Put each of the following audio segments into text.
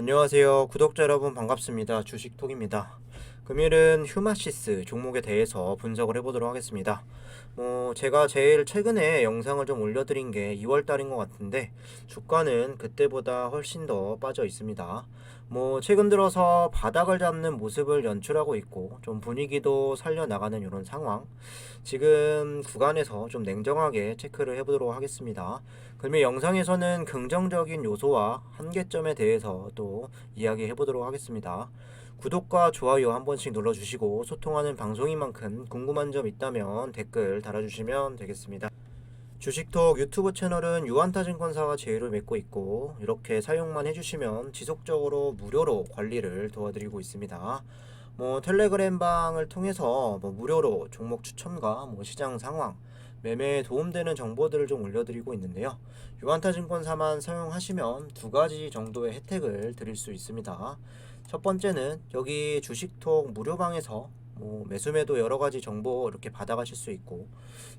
안녕하세요. 구독자 여러분 반갑습니다. 주식톡입니다. 금일은 휴마시스 종목에 대해서 분석을 해보도록 하겠습니다. 뭐 제가 제일 최근에 영상을 좀 올려드린 게 2월 달인 것 같은데 주가는 그때보다 훨씬 더 빠져 있습니다. 뭐 최근 들어서 바닥을 잡는 모습을 연출하고 있고 좀 분위기도 살려나가는 이런 상황. 지금 구간에서 좀 냉정하게 체크를 해보도록 하겠습니다. 그러면 영상에서는 긍정적인 요소와 한계점에 대해서 또 이야기해 보도록 하겠습니다. 구독과 좋아요 한 번씩 눌러주시고 소통하는 방송인 만큼 궁금한 점 있다면 댓글 달아주시면 되겠습니다. 주식톡 유튜브 채널은 유한타증권사와 제휴를 맺고 있고 이렇게 사용만 해주시면 지속적으로 무료로 관리를 도와드리고 있습니다. 뭐 텔레그램 방을 통해서 뭐 무료로 종목 추천과 뭐 시장 상황 매매에 도움되는 정보들을 좀 올려드리고 있는데요. 유한타증권사만 사용하시면 두 가지 정도의 혜택을 드릴 수 있습니다. 첫 번째는 여기 주식톡 무료방에서 뭐 매수매도 여러 가지 정보 이렇게 받아가실 수 있고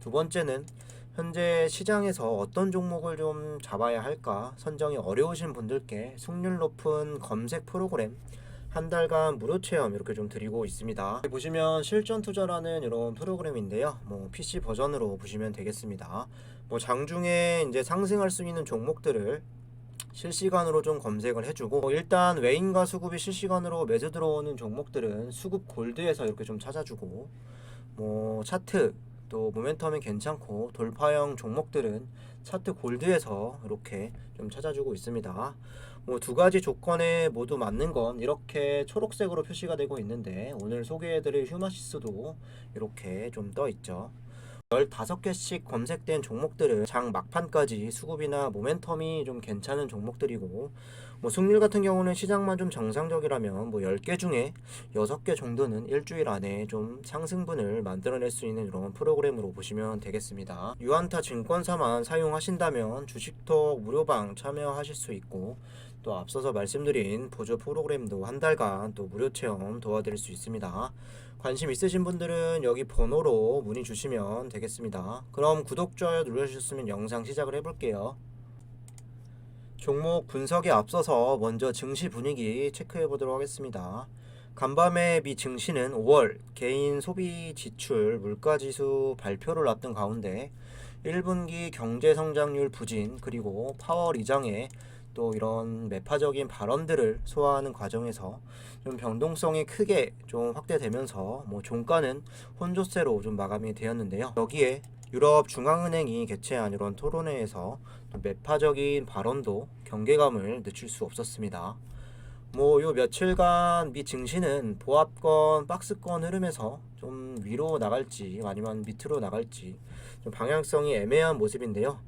두 번째는 현재 시장에서 어떤 종목을 좀 잡아야 할까 선정이 어려우신 분들께 승률 높은 검색 프로그램 한 달간 무료 체험 이렇게 좀 드리고 있습니다. 보시면 실전 투자라는 이런 프로그램인데요. 뭐 PC 버전으로 보시면 되겠습니다. 뭐 장중에 이제 상승할 수 있는 종목들을 실시간으로 좀 검색을 해주고 뭐 일단 외인과 수급이 실시간으로 매수 들어오는 종목들은 수급 골드에서 이렇게 좀 찾아주고 뭐 차트 또 모멘텀이 괜찮고 돌파형 종목들은 차트 골드에서 이렇게 좀 찾아주고 있습니다. 뭐 두 가지 조건에 모두 맞는 건 이렇게 초록색으로 표시가 되고 있는데 오늘 소개해드릴 휴마시스도 이렇게 좀 떠 있죠. 15개씩 검색된 종목들은 장 막판까지 수급이나 모멘텀이 좀 괜찮은 종목들이고 뭐 승률 같은 경우는 시장만 좀 정상적이라면 뭐 10개 중에 6개 정도는 일주일 안에 좀 상승분을 만들어낼 수 있는 이런 프로그램으로 보시면 되겠습니다. 유한타 증권사만 사용하신다면 주식톡 무료방 참여하실 수 있고 또 앞서서 말씀드린 보조 프로그램도 한 달간 또 무료 체험 도와드릴 수 있습니다. 관심 있으신 분들은 여기 번호로 문의 주시면 되겠습니다. 그럼 구독, 좋아요 눌러주셨으면 영상 시작을 해볼게요. 종목 분석에 앞서서 먼저 증시 분위기 체크해 보도록 하겠습니다. 간밤에 미 증시는 5월 개인 소비 지출 물가 지수 발표를 앞둔 가운데 1분기 경제 성장률 부진 그리고 파월 의장의 또 이런 매파적인 발언들을 소화하는 과정에서 좀 변동성이 크게 좀 확대되면서 뭐 종가는 혼조세로 좀 마감이 되었는데요. 여기에 유럽 중앙은행이 개최한 이런 토론회에서 또 매파적인 발언도 경계감을 늦출 수 없었습니다. 뭐 요 며칠간 미 증시는 보합권 박스권 흐름에서 좀 위로 나갈지 아니면 밑으로 나갈지 좀 방향성이 애매한 모습인데요.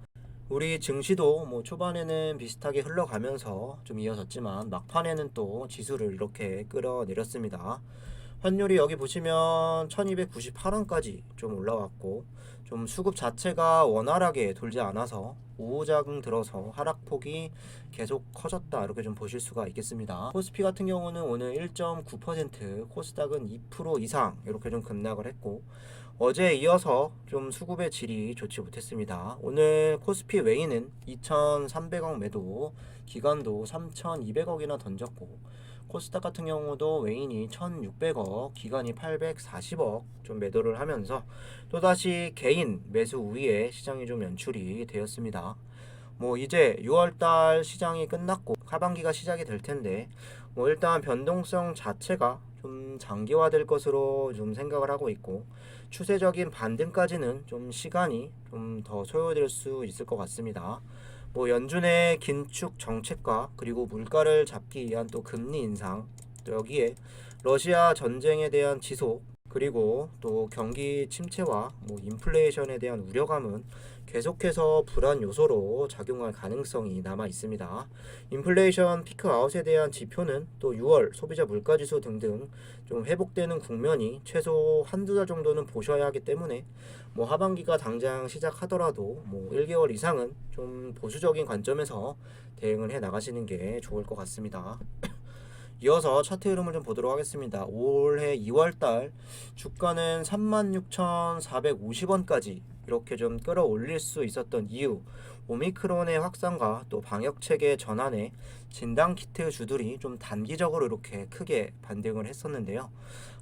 우리 증시도 뭐 초반에는 비슷하게 흘러가면서 좀 이어졌지만 막판에는 또 지수를 이렇게 끌어내렸습니다. 환율이 여기 보시면 1298원까지 좀 올라왔고 좀 수급 자체가 원활하게 돌지 않아서 우호자금 들어서 하락폭이 계속 커졌다 이렇게 좀 보실 수가 있겠습니다. 코스피 같은 경우는 오늘 1.9% 코스닥은 2% 이상 이렇게 좀 급락을 했고 어제 이어서 좀 수급의 질이 좋지 못했습니다. 오늘 코스피 외인은 2,300억 매도, 기간도 3,200억이나 던졌고 코스닥 같은 경우도 외인이 1,600억, 기간이 840억 좀 매도를 하면서 또다시 개인 매수 우위에 시장이 좀 연출이 되었습니다. 뭐 이제 6월달 시장이 끝났고 하반기가 시작이 될 텐데 뭐 일단 변동성 자체가 좀 장기화될 것으로 좀 생각을 하고 있고 추세적인 반등까지는 좀 시간이 좀 더 소요될 수 있을 것 같습니다. 뭐 연준의 긴축 정책과 그리고 물가를 잡기 위한 또 금리 인상 또 여기에 러시아 전쟁에 대한 지속 그리고 또 경기 침체와 뭐 인플레이션에 대한 우려감은 계속해서 불안 요소로 작용할 가능성이 남아 있습니다. 인플레이션 피크 아웃에 대한 지표는 또 6월 소비자 물가 지수 등등 좀 회복되는 국면이 최소 한두 달 정도는 보셔야 하기 때문에 뭐 하반기가 당장 시작하더라도 뭐 1개월 이상은 좀 보수적인 관점에서 대응을 해 나가시는 게 좋을 것 같습니다. 이어서 차트 흐름을 좀 보도록 하겠습니다. 올해 2월달 주가는 36,450원까지 이렇게 좀 끌어올릴 수 있었던 이유 오미크론의 확산과 또 방역 체계 전환에 진단 키트 주들이 좀 단기적으로 이렇게 크게 반등을 했었는데요.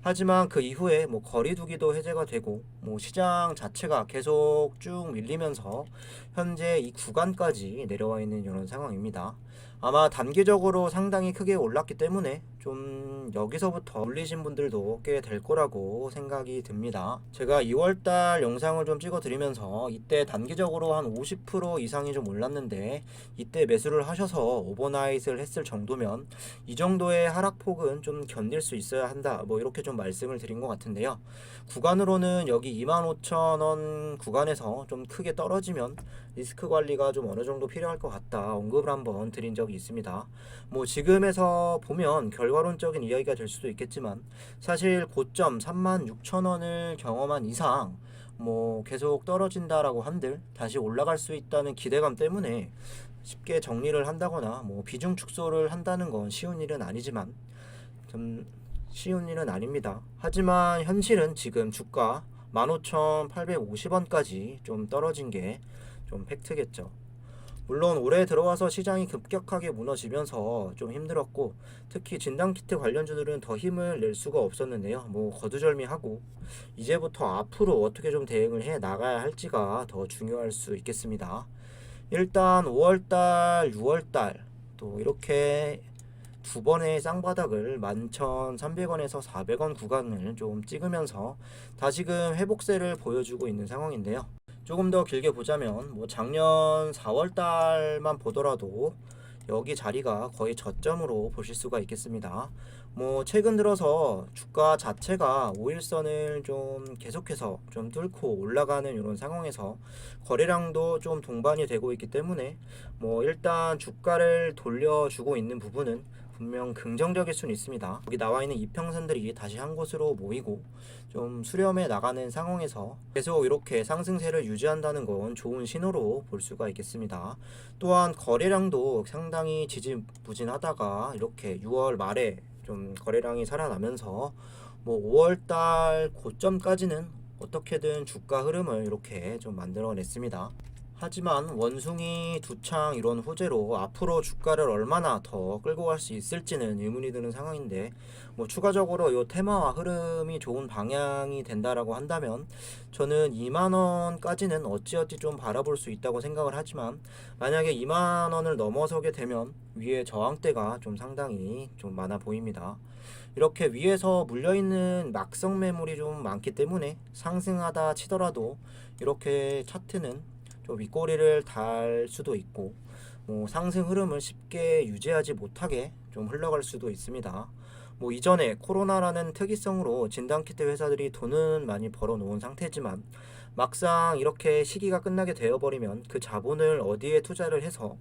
하지만 그 이후에 뭐 거리두기도 해제가 되고 뭐 시장 자체가 계속 쭉 밀리면서 현재 이 구간까지 내려와 있는 이런 상황입니다. 아마 단기적으로 상당히 크게 올랐기 때문에 좀 여기서부터 올리신 분들도 꽤 될 거라고 생각이 듭니다. 제가 2월달 영상을 좀 찍어 드리면서 이때 단기적으로 한 50% 이상이 좀 올랐는데 이때 매수를 하셔서 오버나잇을 했을 정도면 이 정도의 하락폭은 좀 견딜 수 있어야 한다. 뭐 이렇게 좀 말씀을 드린 것 같은데요. 구간으로는 여기 25,000원 구간에서 좀 크게 떨어지면 리스크 관리가 좀 어느 정도 필요할 것 같다. 언급을 한번 드린 적이 있습니다. 뭐 지금에서 보면 결과론적인 이야기가 될 수도 있겠지만 사실 고점 36,000원을 경험한 이상 뭐 계속 떨어진다라고 한들 다시 올라갈 수 있다는 기대감 때문에 쉽게 정리를 한다거나 뭐 비중 축소를 한다는 건 쉬운 일은 아니지만 좀 쉬운 일은 아닙니다. 하지만 현실은 지금 주가 15,850원까지 좀 떨어진 게 좀 팩트겠죠. 물론 올해 들어와서 시장이 급격하게 무너지면서 좀 힘들었고 특히 진단키트 관련주들은 더 힘을 낼 수가 없었는데요. 뭐 거두절미하고 이제부터 앞으로 어떻게 좀 대응을 해 나가야 할지가 더 중요할 수 있겠습니다. 일단 5월달, 6월달 또 이렇게 두 번의 쌍바닥을 11,300원에서 400원 구간을 좀 찍으면서 다시금 회복세를 보여주고 있는 상황인데요. 조금 더 길게 보자면 뭐 작년 4월 달만 보더라도 여기 자리가 거의 저점으로 보실 수가 있겠습니다. 뭐 최근 들어서 주가 자체가 5일선을 좀 계속해서 좀 뚫고 올라가는 이런 상황에서 거래량도 좀 동반이 되고 있기 때문에 뭐 일단 주가를 돌려주고 있는 부분은 분명 긍정적일 수는 있습니다. 여기 나와 있는 이평선들이 다시 한 곳으로 모이고 좀 수렴해 나가는 상황에서 계속 이렇게 상승세를 유지한다는 건 좋은 신호로 볼 수가 있겠습니다. 또한 거래량도 상당히 지지부진하다가 이렇게 6월 말에 좀 거래량이 살아나면서 뭐 5월달 고점까지는 어떻게든 주가 흐름을 이렇게 좀 만들어냈습니다. 하지만 원숭이 두창 이런 호재로 앞으로 주가를 얼마나 더 끌고 갈 수 있을지는 의문이 드는 상황인데 뭐 추가적으로 이 테마와 흐름이 좋은 방향이 된다라고 한다면 저는 2만 원까지는 어찌어찌 좀 바라볼 수 있다고 생각을 하지만 만약에 2만 원을 넘어서게 되면 위에 저항대가 좀 상당히 좀 많아 보입니다. 이렇게 위에서 물려있는 막성 매물이 좀 많기 때문에 상승하다 치더라도 이렇게 차트는 좀 윗꼬리를 달 수도 있고 뭐 상승 흐름을 쉽게 유지하지 못하게 좀 흘러갈 수도 있습니다. 뭐 이전에 코로나라는 특이성으로 진단키트 회사들이 돈은 많이 벌어놓은 상태지만 막상 이렇게 시기가 끝나게 되어버리면 그 자본을 어디에 투자를 해서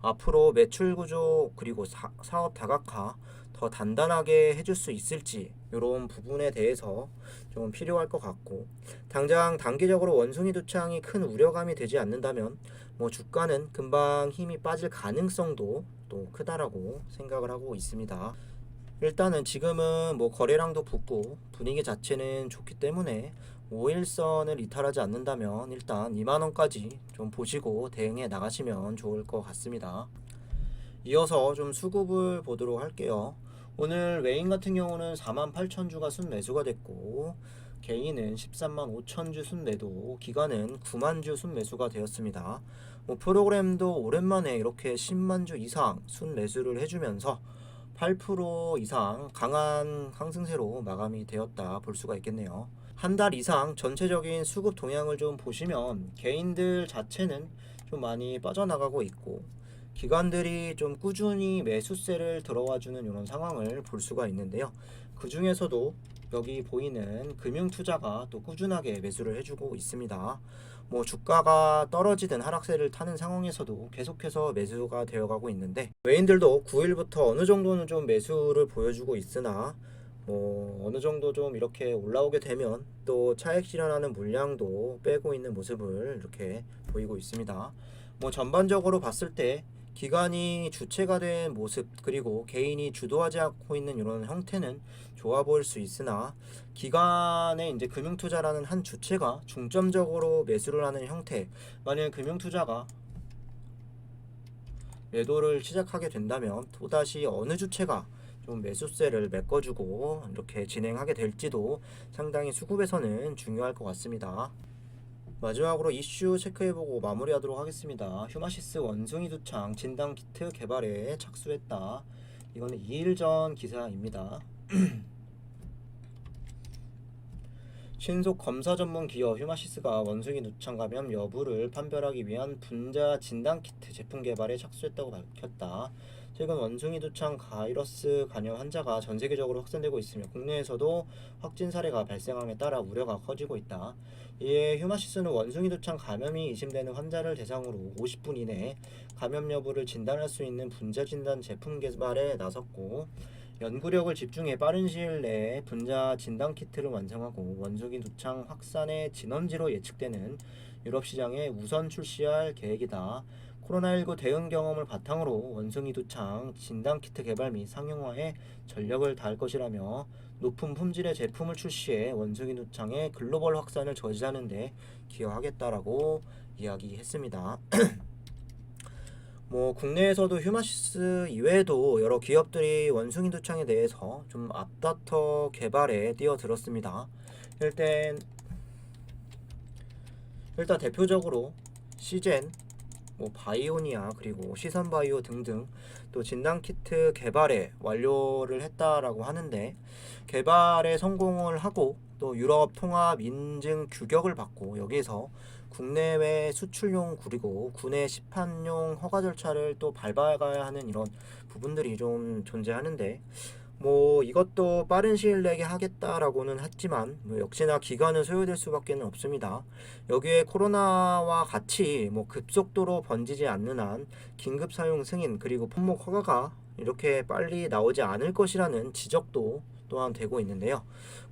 앞으로 매출 구조 그리고 사, 사업 다각화 더 단단하게 해줄 수 있을지 이런 부분에 대해서 좀 필요할 것 같고 당장 단기적으로 원숭이 두창이 큰 우려감이 되지 않는다면 뭐 주가는 금방 힘이 빠질 가능성도 또 크다라고 생각을 하고 있습니다. 일단은 지금은 뭐 거래량도 붙고 분위기 자체는 좋기 때문에 5일선을 이탈하지 않는다면 일단 2만원까지 좀 보시고 대응해 나가시면 좋을 것 같습니다. 이어서 좀 수급을 보도록 할게요. 오늘 외인 같은 경우는 48,000주가 순매수가 됐고 개인은 13만 5천 주 순매도, 기관은 9만 주 순매수가 되었습니다. 뭐 프로그램도 오랜만에 이렇게 10만 주 이상 순매수를 해주면서 8% 이상 강한 상승세로 마감이 되었다 볼 수가 있겠네요. 한 달 이상 전체적인 수급 동향을 좀 보시면 개인들 자체는 좀 많이 빠져나가고 있고 기관들이 좀 꾸준히 매수세를 들어와주는 이런 상황을 볼 수가 있는데요. 그 중에서도 여기 보이는 금융투자가 또 꾸준하게 매수를 해주고 있습니다. 뭐 주가가 떨어지든 하락세를 타는 상황에서도 계속해서 매수가 되어가고 있는데 외인들도 9일부터 어느 정도는 좀 매수를 보여주고 있으나 뭐 어느 정도 좀 이렇게 올라오게 되면 또 차익 실현하는 물량도 빼고 있는 모습을 이렇게 보이고 있습니다. 뭐 전반적으로 봤을 때 기관이 주체가 된 모습 그리고 개인이 주도하지 않고 있는 이런 형태는 좋아 보일 수 있으나 기관의 이제 금융투자라는 한 주체가 중점적으로 매수를 하는 형태 만약 금융투자가 매도를 시작하게 된다면 또다시 어느 주체가 좀 매수세를 메꿔주고 이렇게 진행하게 될지도 상당히 수급에서는 중요할 것 같습니다. 마지막으로 이슈 체크해보고 마무리하도록 하겠습니다. 휴마시스 원숭이 두창 진단 키트 개발에 착수했다. 이거는 2일 전 기사입니다. 신속 검사 전문 기업 휴마시스가 원숭이 두창 감염 여부를 판별하기 위한 분자 진단 키트 제품 개발에 착수했다고 밝혔다. 최근 원숭이 두창 바이러스 감염 환자가 전 세계적으로 확산되고 있으며 국내에서도 확진 사례가 발생함에 따라 우려가 커지고 있다. 이에 휴마시스는 원숭이 두창 감염이 의심되는 환자를 대상으로 50분 이내에 감염 여부를 진단할 수 있는 분자 진단 제품 개발에 나섰고 연구력을 집중해 빠른 시일 내에 분자 진단 키트를 완성하고 원숭이 두창 확산의 진원지로 예측되는 유럽 시장에 우선 출시할 계획이다. 코로나19 대응 경험을 바탕으로 원숭이 두창 진단 키트 개발 및 상용화에 전력을 다할 것이라며 높은 품질의 제품을 출시해 원숭이 두창의 글로벌 확산을 저지하는 데 기여하겠다라고 이야기했습니다. 뭐 국내에서도 휴마시스 이외에도 여러 기업들이 원숭이 두창에 대해서 좀 앞다퉈 개발에 뛰어들었습니다. 일단 일단 대표적으로 시젠, 뭐 바이오니아 그리고 시선 바이오 등등 또 진단 키트 개발에 완료를 했다라고 하는데 개발에 성공을 하고 또 유럽 통합 인증 규격을 받고 여기에서 국내외 수출용 그리고 국내 시판용 허가 절차를 또 밟아가야 하는 이런 부분들이 좀 존재하는데 뭐 이것도 빠른 시일 내에 하겠다라고는 했지만 뭐 역시나 기간은 소요될 수밖에 없습니다. 여기에 코로나와 같이 뭐 급속도로 번지지 않는 한 긴급 사용 승인 그리고 품목 허가가 이렇게 빨리 나오지 않을 것이라는 지적도 또한 되고 있는데요.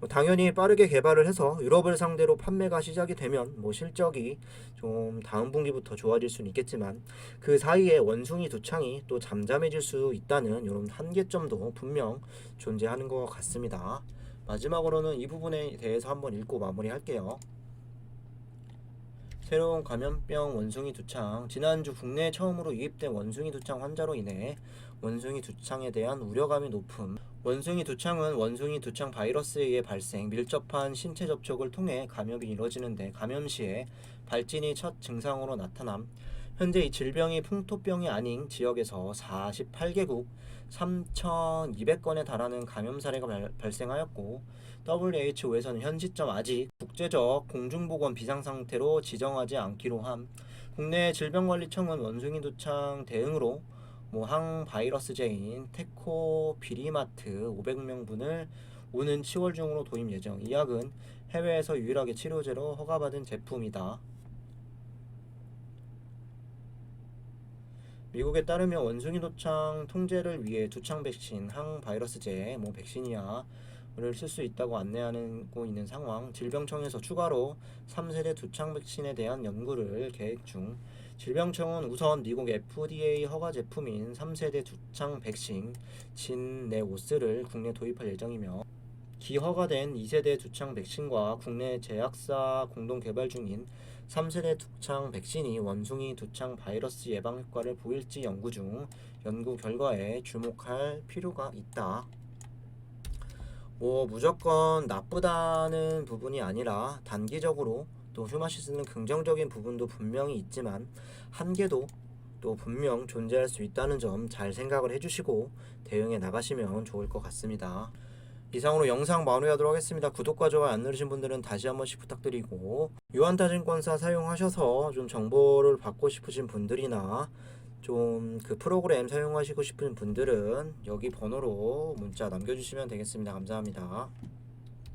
뭐 당연히 빠르게 개발을 해서 유럽을 상대로 판매가 시작이 되면 뭐 실적이 좀 다음 분기부터 좋아질 수는 있겠지만 그 사이에 원숭이 두 창이 또 잠잠해질 수 있다는 이런 한계점도 분명 존재하는 것 같습니다. 마지막으로는 이 부분에 대해서 한번 읽고 마무리할게요. 새로운 감염병 원숭이 두창. 지난주 국내에 처음으로 유입된 원숭이 두창 환자로 인해 원숭이 두창에 대한 우려감이 높음. 원숭이 두창은 원숭이 두창 바이러스에 의해 발생 밀접한 신체 접촉을 통해 감염이 이뤄지는데 감염 시에 발진이 첫 증상으로 나타남 현재 이 질병이 풍토병이 아닌 지역에서 48개국 3,200건에 달하는 감염 사례가 발, 발생하였고 WHO에서는 현 시점 아직 국제적 공중보건 비상 상태로 지정하지 않기로 함. 국내 질병관리청은 원숭이 두창 대응으로 뭐 항바이러스제인 테코 비리마트 500명분을 오는 10월 중으로 도입 예정. 이 약은 해외에서 유일하게 치료제로 허가받은 제품이다. 미국에 따르면 원숭이 도창 통제를 위해 두창 백신, 항바이러스제, 뭐 백신이야 를 쓸 수 있다고 안내하고 있는 상황. 질병청에서 추가로 3세대 두창 백신에 대한 연구를 계획 중. 질병청은 우선 미국 FDA 허가 제품인 3세대 두창 백신 진네오스를 국내 도입할 예정이며 기허가된 2세대 두창 백신과 국내 제약사 공동 개발 중인 3세대 두창 백신이 원숭이 두창 바이러스 예방 효과를 보일지 연구 중 연구 결과에 주목할 필요가 있다. 뭐 무조건 나쁘다는 부분이 아니라 단기적으로 또 휴마시스는 긍정적인 부분도 분명히 있지만 한계도 또 분명 존재할 수 있다는 점 잘 생각을 해주시고 대응해 나가시면 좋을 것 같습니다. 이상으로 영상 마무리하도록 하겠습니다. 구독과 좋아요 안 누르신 분들은 다시 한 번씩 부탁드리고 유한타증권사 사용하셔서 좀 정보를 받고 싶으신 분들이나 좀 그 프로그램 사용하시고 싶은 분들은 여기 번호로 문자 남겨주시면 되겠습니다. 감사합니다.